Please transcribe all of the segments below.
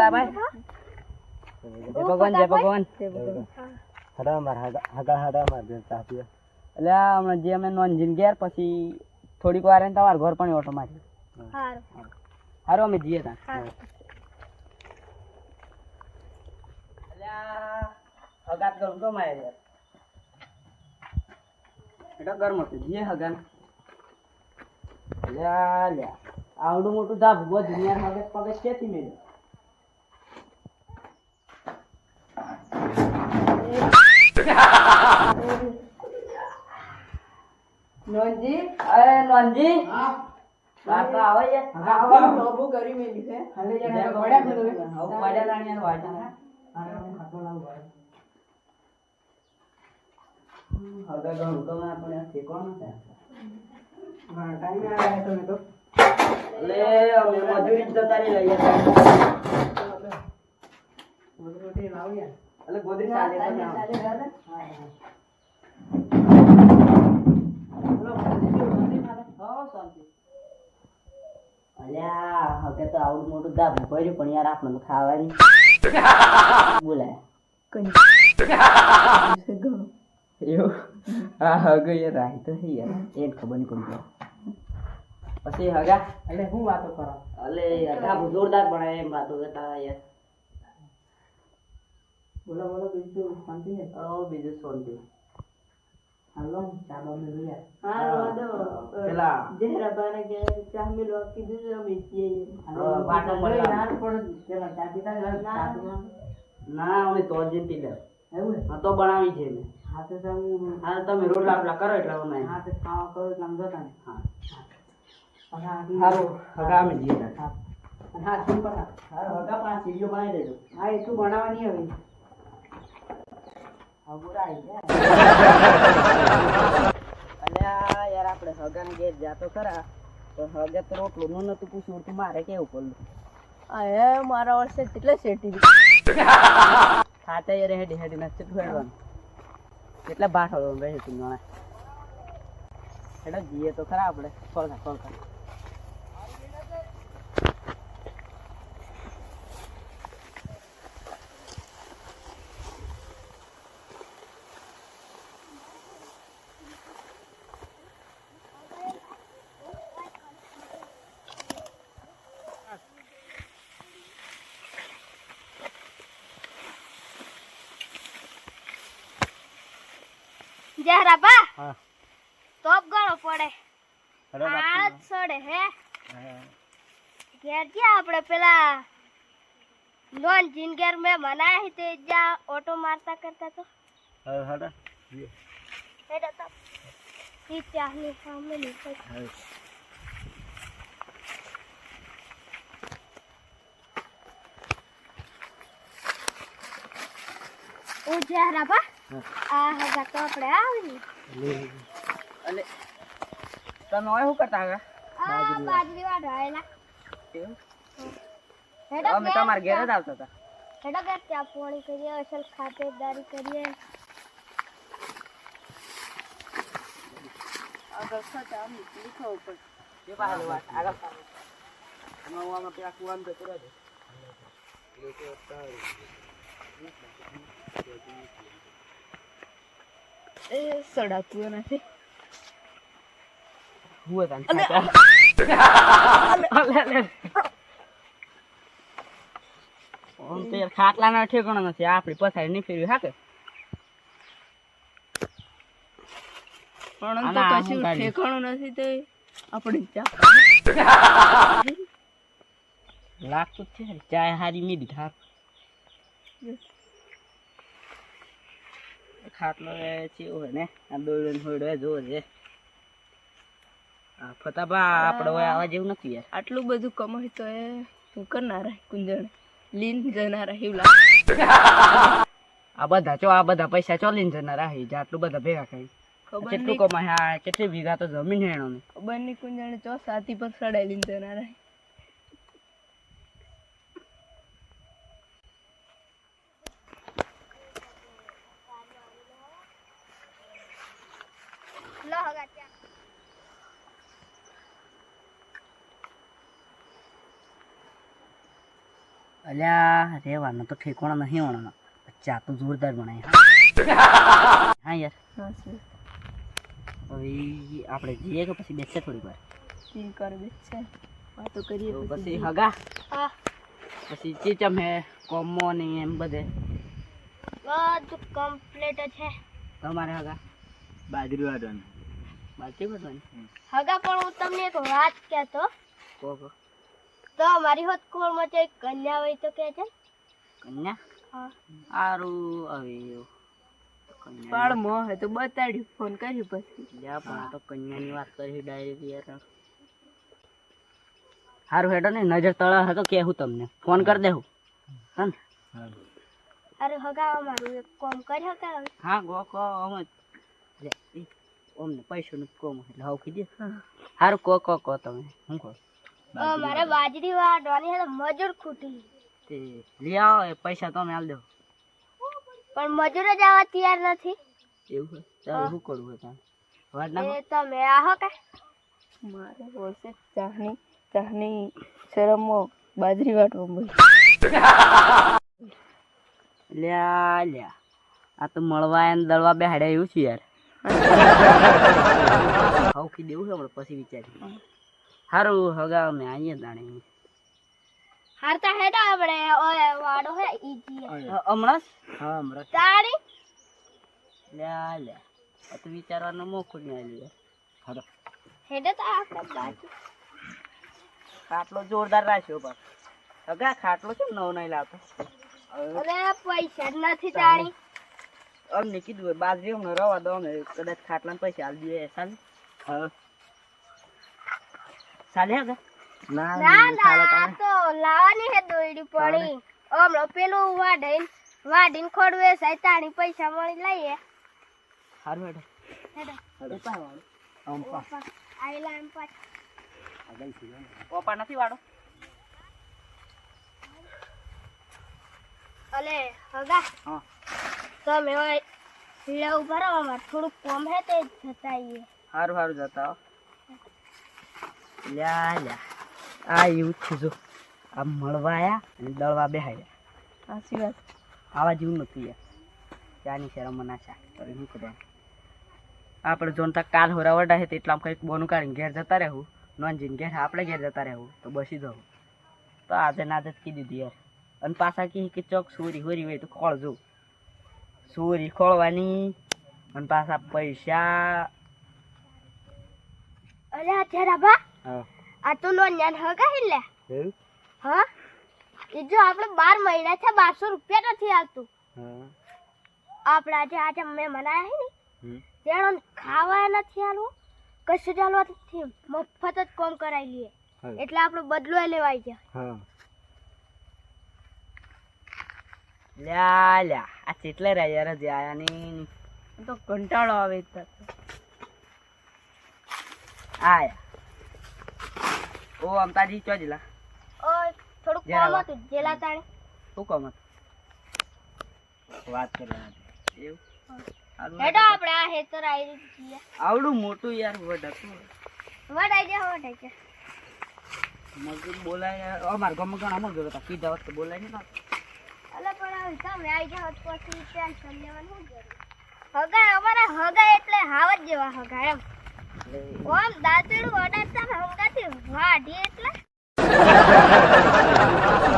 અમતાભાઈ જય ભગવાન જય ભગવાન. હડા માર હગા હડા માર દે ચા પીએ એટલે હમણાં જે અમે નોંધીને ગયા પછી થોડીક વાર તમારા ઘર પણ ઓટો મારી. હારું. અમે જઈએ હગાત તો મારે યાર એટલે ગરમ હતું. જઈએ હગાન. આ લ્યા આવડું મોટું ધાબુ બહુ દુનિયા મગજ પગજ ક્યાંથી મેળ્યું? નોંધજી અરે નોનજી. બાર તો આવો યાર નોબુ કરી મેલી છે. હાલે જય પડ્યા છે. આવું પડ્યા તાણીયા વાંચા હે. હગા ઘણું તો ના પણ આ ઠેકાણું છે. હા ટાઈમે આવ્યા તો એટલે અમે મજૂરી જ લઈએ મોટી મોટી લાવ્યા. એટલે ગોદરી ચાલે ના. આવે. હો, શાંતિ. અલ્યા હવે તો આવડું મોટું ધાબું પડ્યું પણ યાર આપણે તો ખાવાની. બોલાય. એવું? હા હગો યાર રાહી તો યાર. એ ખબર નહીં પછી હગા? એટલે હું વાતો કરો? અલે યાર જોરદાર બનાવે એમ વાતો કરતા યાર. બોલો બોલો બીજું શાંતિ ને ઓ બીજું શાંતિ હાલો ચા બા મેલું હા હા, પેલા જહેરાબાને કે ચા મેલવા કીધું છે અમે છીએ વાટો મળવા. ના પણ પેલા ચા પીતા ના અમે તો જ પી લે એવું હા તો બનાવી છે મેં હા તો તમે હા તમે રોટલા આપલા કરો એટલે હા તો ખાવા કરો એટલે સમજો ને હા સારું હગા અમે તાર. હા અને હા સિમ્પલ હા હા હગા પાંચ સીડીઓ બનાવી દેજો હા એટલું બનાવવાની હવે હા અલ્યા યાર આપણે હગાને ઘેર જાતો ખરા તો હગા તો રોટલું નું નતું પૂછ્યું તું મારે કેવું પડ્યું? આ મારા વર્ષે કેટલે શેટી ખાતે યાર હેડી હેડી નથી ફેરવાનું. કેટલા ભાટ હળવાનું રહે તું એટલે જઈએ તો ખરા આપણે. કોલકા કોલકા જહરાબા હા. તોપ ગણો પડે. હાથ જ સડે હે. ઘેર જ્યાં આપણે પેલા નોન જીન ઘેર મેં મનાયા હી તે જ્યાં ઓટો મારતા કરતા તો. હડો હડો હેડો તો. ઈ ચાહની સામે નીકળ ઓ જહરાબા આ હગા તો આપણે આવી એટલે તમે હવે શું કરતા હતા બાજરી વાળા એવું? હેડો અમે તમારા ઘેર જ આવતા હતા. હેડો ઘર ત્યાં પોણી કરીએ અસલ ખાતેદારી કરીએ. એ પાછળ વાત, આગળ ખાતા હું આમાં પેલા કૂવામાં. એ સડાતું નથી. હું ને અલે. ઓમ તો યાર ખાટલાના ઠેકાણો નથી આપણી પથારી નહીં ફેરવી હાકે પણ તો કશું ઠેકાણું નથી તો. આપણી ચા. લાગતું છે ચાય હારી મીધી થાક ખાટલો ચેવો હોય ને? આ દોડ્યો ને હોડ્યો જોવો છે. ફતાબા આપણે હવે આવા જેવું નથી યાર. આટલું બધું કમાય તો એ શું કરનારા કુંજણ. લીન જનારા એવું લાગે. આ બધા ચો આ બધા પૈસા ચો લીન જનારા જે આટલું બધા ભેગા કરી. કેટલું કમાય કેટલી વીઘા તો જમીન હેણો ને ખબર નહીં કુંજણ ચો સાથી પર સડાઈ લીન જનારા લો હગા ત્યાં અલ્યા રેવાનો તો ઠેકોણા નહીં વણવાનો ચા તો જોરદાર બનાય હા યાર. હવે આપણે જઈએ કે પછી બેસે થોડી વાર? ઈ કર બેસે. છે વાતો કરીએ પછી હગા. પછી ચીચમ હે કોમો ને એમ બધે. બધું કમ્પ્લીટ છે. તમારે હગા? બાજરી વાળવાનું બાજરી બધું હગા પણ હું તમને એક વાત કહેતો. કો કહો તો મારી હોત કોળમાં તો કન્યા હોય તો કે છે. કન્યા? હા. સારું હવે પણ મો હે તો બતાડ્યું ફોન કર્યું પછી. જા પણ તો કન્યાની વાત કરી ડાયરેક્ટ યાર. હારું હેડો ને નજર તળા હતો કેવું તમને. ફોન કરી દેહું હા ને અરે હગાવ મારું એક કોમ કરી હકા હા ગો કો ઈ ઓમને પૈસો નું કોમ એટલે હાવ કીધે હારું કો કો કો તમે. હું કહો? મારે બાજરી વાટવાની છે મજૂર ખૂટી. તે લઈ આવો પૈસા તમે આલ દો પણ મજૂર જ આવવા તૈયાર નથી. એવું છે? ચાલો શું કરવું હોય તારે? ના તમે આહો કે? મારે બોલશે ચાહની ચાહની શરમો બાજરી વાટવા બોલ લ્યા લ્યા. આ તો મળવા એને દળવા બેહાડ્યા એવું છે યાર. હાવ કી દેવું છે હમણાં પછી વિચારી સારું હગા અમે આવીએ તાણે હારતા હેડા આપણે ઓય વાડો હે ઈજી હમણાં હા હમણાં તાળી લ્યા લ્યા આ તો વિચારવાનો મોકો ન આલી હાલો. હેડે તો આપણે બાજુ ખાટલો જોરદાર રાખ્યો બસ હગા ખાટલો છે નવો નહીં લાવતો? અરે પૈસા નથી તાળી અમને કીધું બાજરી અમને રવા દો અમે કદાચ ખાટલા પૈસા આલી દઈએ સાલ હા. ચાલે હગા ના ના તો હે દોયડી પડી. પેલું વાઢીને વાઢીને ખોડવે સૈતાણી પૈસા મળી લઈએ. સારું હેડો. હેડો. જતા વાળો અંપા આયલા એમ પાછ આગળથી જાઓ. નથી વાળો. અલે હગા. હા. તમે હોય થોડુંક કોમ હે તે જતા આવીએ હારું સારું જતા હો. લ્યા લ્યા. આ એવું જ છે જો. આ મળવા આયા અને દળવા બેહાડ્યા. સાચી વાત. આવા જેવું નતું યાર. ચાની શરમ ના ચા તો શું કરવાનું આપણે જોનતા કાલ હોરા વડા એટલા કંઈક બોનું કાઢીને ઘેર જતા રહેવું. નોંધીને ઘેર આપણે ઘેર જતા રહેવું. તો બસી જવું. તો આજે ના જ કીધી દીધી યાર. અને પાછા કહે કે ચોક સોરી હોરી હોય તો ખોળજો સોરી ખોળવાની અને પાછા પૈસા અરે અત્યારે હા આ તો લોન જ્ઞાન હ કહી લે હ? એ જો આપણે બાર મહિના છે બારસો રૂપિયા નથી આવતું. હા. આપણે આજે આજે મેં મનાયા હે ને હમ. ખાવા નથી આલવું. કશું જ નથી. મફત જ કોમ કરાવી લઈએ. એટલે આપણો બદલો લેવાઈ જાય હા. લ્યા લ્યા આ ચેટલે રહ્યા યાર હજી આયા નહીં તો કંટાળો આવે જ આયા. ઓ અમતાજી ચો જલા ઓ થોડું કોમ હતું જેલા તાણે. શું કોમ હતું? વાત કરવાની. એવું? હેડો આપણે આ હેતર આવી છીએ આવડું મોટું યાર વડ હતું. વડાઈ જાય વડાઈ જા મગર બોલાય અમાર ગામમાં ઘણા મજૂર તા કીધા વખતે બોલાય નહીં અલે પણ આ સામે આવી જા પછી ત્યાં સમજવાનું જરૂર? હગા અમારા હગા એટલે હાવ જ જેવા હગા એમ. ઓમ દાંતેડું અડાડતા હંગાથી વાઢી એટલે?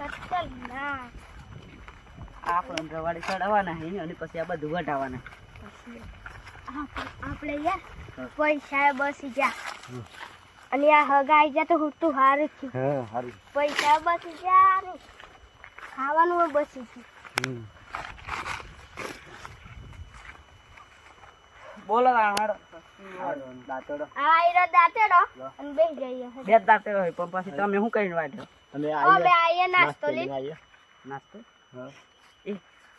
કતલ ના. આપણે રવાડી ચડાવવાના હે અને પછી આ બધું વટાવવાના આપ- આપણે યાર પૈસા બસી જા અને આ હગા આવી જા તો હું તું હારું છું પૈસા બસી જા ખાવાનું બસી ગયું. બોલો દાંતડો. આ દાંતેડો અને જઈએ બે જ હોય પણ પછી તમે શું કરીને વાટ્યો અમે આવીએ નાસ્તો નાસ્તો લઈ નાસ્તો? હા. એ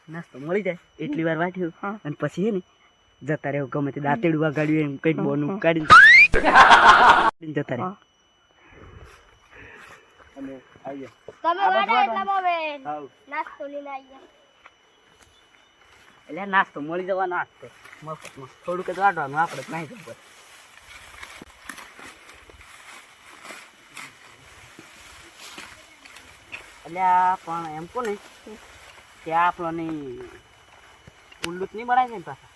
નાસ્તો મળી જાય. એટલી વાર વાટ્યું અને પછી હે ને જતા રહેવું ગમે તે દાંતેડું વાગાડ્યું એમ કંઈક બોનું કાઢીને. કાઢીને જતા રહે તમે વાડા વાળવાનું. એટલામાં નાસ્તો લઈને આવીએ એટલે નાસ્તો, મળી જવાનો નાસ્તો. મફતમાં થોડુંક જ વાટવાનું આપણે જ નહીં ખબર એટલે પણ એમ કોને કે આ આપણને ઉલ્લુત નહીં બનાય છે ને પાછા?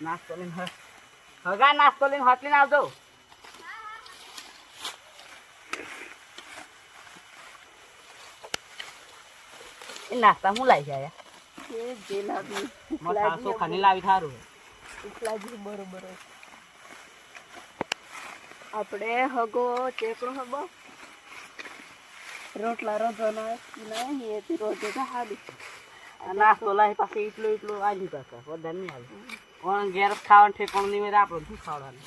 નાસ્તો લઈને હગા નાસ્તો લઈને હાથ લઈને આવજો. એ નાસ્તા હું લાવી જાય? એ સાસો ખાની લાવી થારું ઉપલાજી બરોબર આપણે હગો ચેકડો હગો. રોટલા રોજોના નહીં એથી રોજે તો હાલી નાસ્તો લાવી પાસે એટલું એટલું આવી પાસે વધારે નહીં આવી ઓણ ઘેર ખાવાનું ઠેકાણું નહીં આપણે શું ખાવડાનું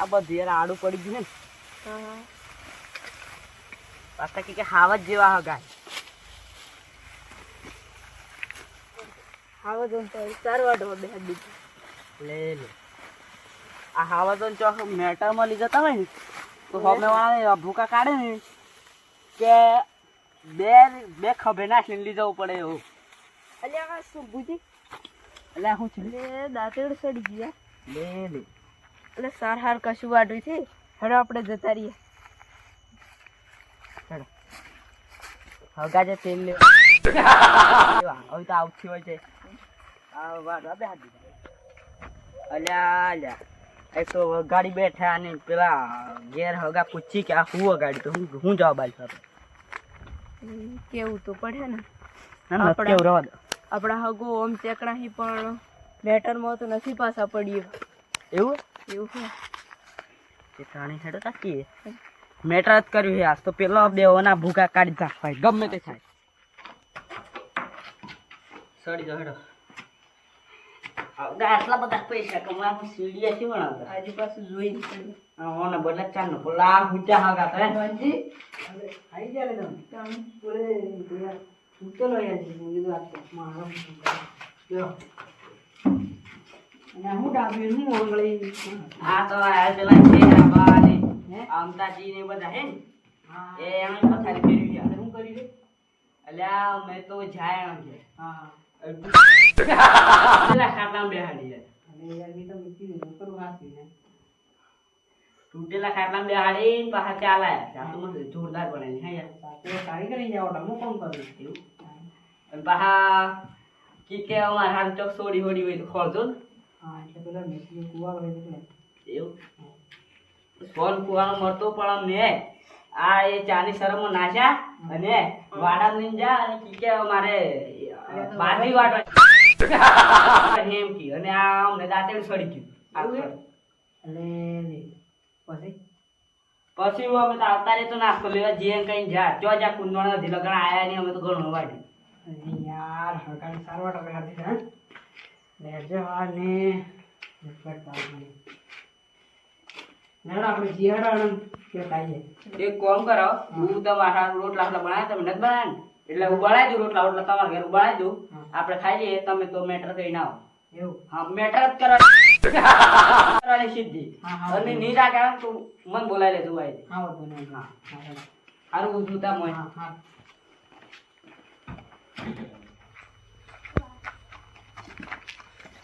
આ બધું યાર આડું પડી ગયું ને. પાછા કે હાવત જેવા હગાય. હવે જો તો ચાર બે લે લે. આ હાવત ચોક મેટરમાં જતા હોય ને તો સામે વાળા ભૂકા કાઢે ને કે બે બે ખભે નાખીને લઈ જવું પડે એવું. અલ્યા શું બુજી એટલે હું છું? લે દાંતેડ સડી ગયા લે લે. એટલે સાર હાર કશું વાડું છે. હેડો આપણે જતા રહીએ. હગા જે તેલ લે હવે તો આવતી હોય છે. આ બે હાથ અલ્યા અલ્યા. એક તો ગાડી બેઠા અને પેલા ઘેર હગા પૂછી કે આ હું ગાડી તો હું હું જવાબ આપ્યો હમ, કેવું તો પડે ને. આપણા- આપણા હગો ઓમ ચેકડાહી પણ મેટરમાં તો નથી પાછા પડીએ. એવું? એવું છે. તે ત્રણેય હેડો તાકીએ મેટર જ કર્યું છે આજ તો પેલો બેઓના ભૂકા કાઢી નાખવાય. ગમે તે થાય. સડી જાઓ હેડો. આટલા બધા પૈસા કમાવા સીડીએ છે વણાવતા આજુ પાછું જોઈ ઓને બદલે ચાર નો પેલા હાગા તો હે? વાંજી આઈ તમે. તમે બોલે યાર ઉતરો યાર હું કીધું આ મારો લ્યો. અને હું ડાબી હું ઓંગળી આ તો આ પેલા છે બાને અમતાજી ને બધા હે ને? એ એમ પથારી ફેરવી હું કરી દે અલ્યા મેં તો જાય એમ છે. હા. પેલા ખાતા બેહાડી જાય તૂટેલા ખાટલા બેહાડી પાછા ચાલાય ત્યાં તો જોરદાર બનાવી હે યાર. કારીગરી જાવ હું કોણ કરું? એવું. અને પાછા કી કે અમારે હાલ ચોક સોડી હોડી હોય તો ખોલજો ને. એવું? સોન કુવાનો મળતો પણ અમને આ એ ચાની શરમમાં નાખ્યા અને વાડા લઈને જા અને મારે બાજરી વાટવા. એમ કી અને આ અમને દાંતે સડી ગયું. પછી? પછી અમે તો આવતા રે તો નાસ્તો લેવા જઈએ કઈ જા. ચો જા કુંદણ નથી લગણ આયા નહીં અમે તો ઘણું વાડ્યું યાર સરકારી સારવાર ટકા હતી હા? લેજો ખાઈએ? એક કોમ કરો હું. તમારા રોટલા બનાવ્યા તમે નથી બનાવ્યા એટલે હું બનાવી દઉં રોટલા રોટલા તમારા ઘરે બનાવી દઉં. આપણે ખાઈ લઈએ તમે તો મેટર કઈ ના આવો હા મેટર જ કરો. કરવાની સિદ્ધિ. અને નીરા કહેવાય ને તું મન બોલાવી લેતું ભાઈ. હા સારું હું. જોતા મોય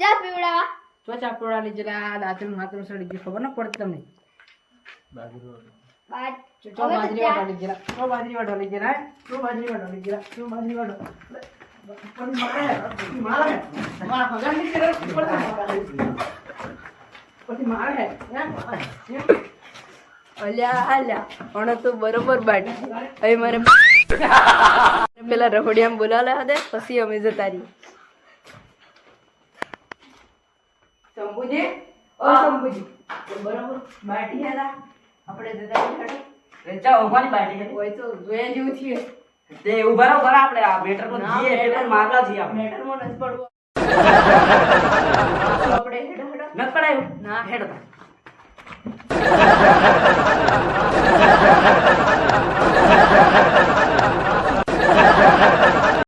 ચા પીવડાવા. બાદ હવે તો ચા અલ્યા અલ્યા પણ તો બરોબર બાટ. હવે મારે પેલા રહોડિયામાં બોલાવ્યા હતા પછી અમે જતા રહીએ. સંભુજે અસંભુજ બરોબર બાટી હેલા. આપણે જતા રેચા ઉભાની બાટી હતી હોય તો જોયા જેવું છીએ તે ઊભા રહો ખરા આપણે. આ મેટર નો જીએ એટલે મારલા છીએ આપણે. મેટરમાં નસ પડવો આપણે હેડ હેડ. ન પડાયું? ના. હેડ હતા